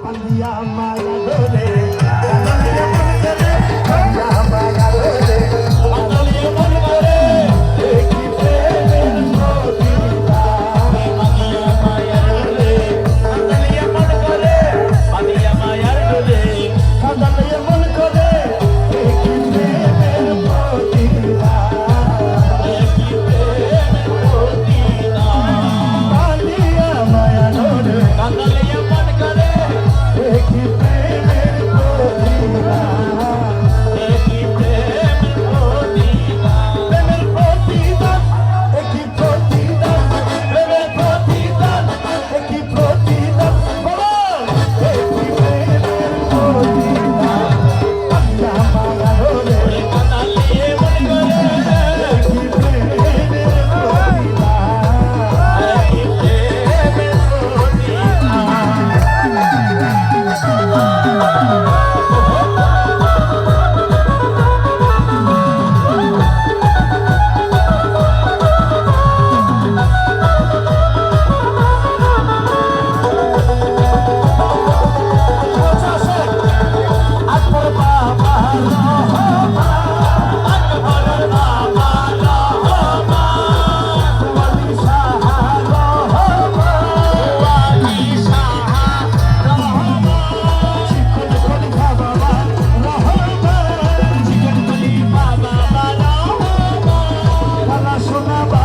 পান্দিয়া মায়া ধরে। 我那把。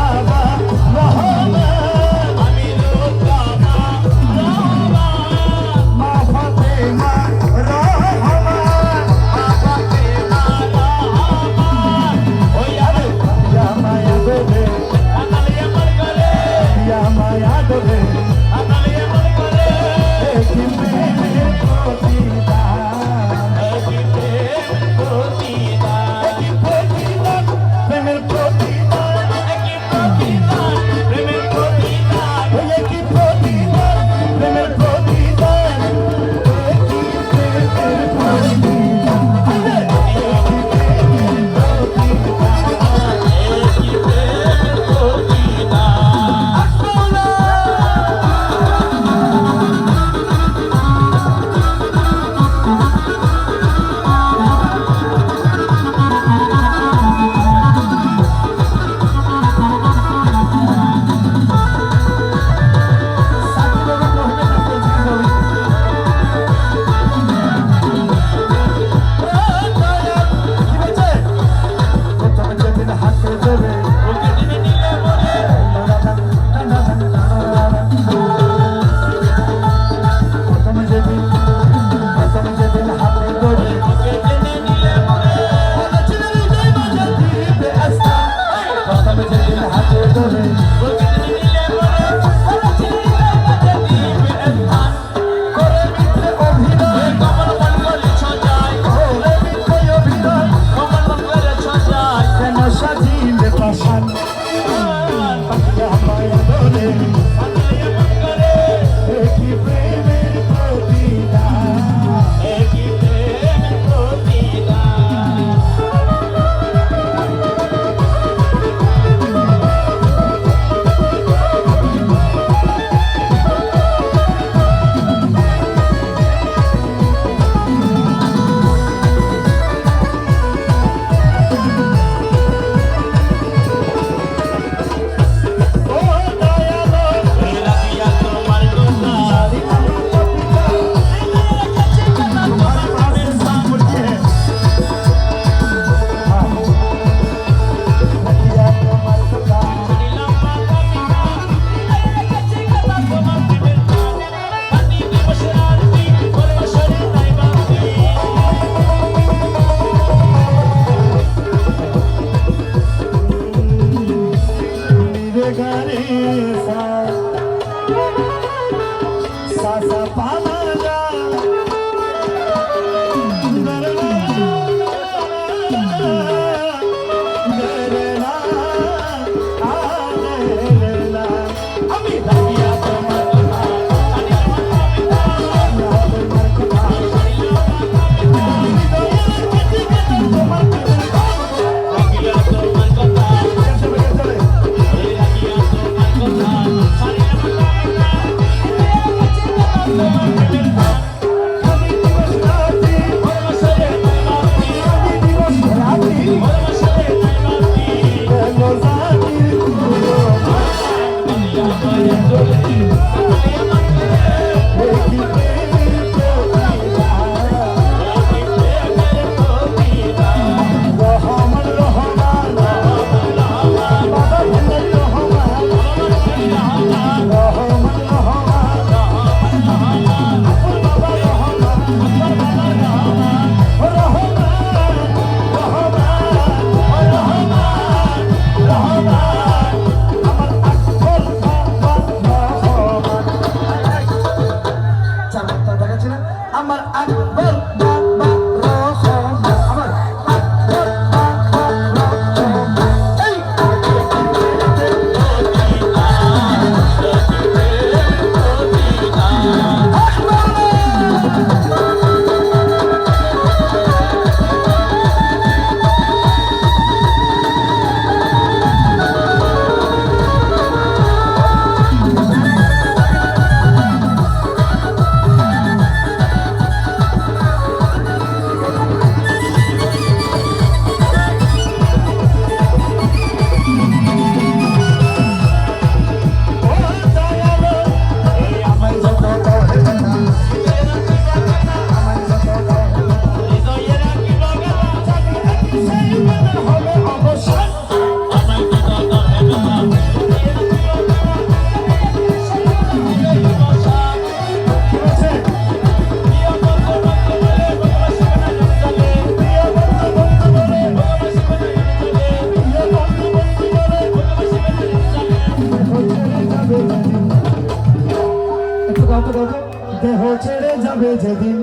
যেদিন।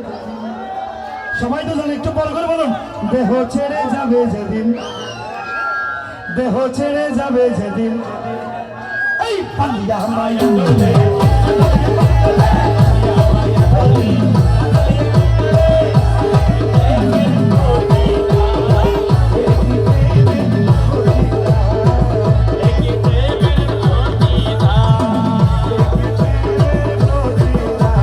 সবাই তো জানে, একটু পর করে বলুন দেহ ছেড়ে যাবে যেদিন। দেহ ছেড়ে যাবে যেদিন। এই পাল্লা মায়ু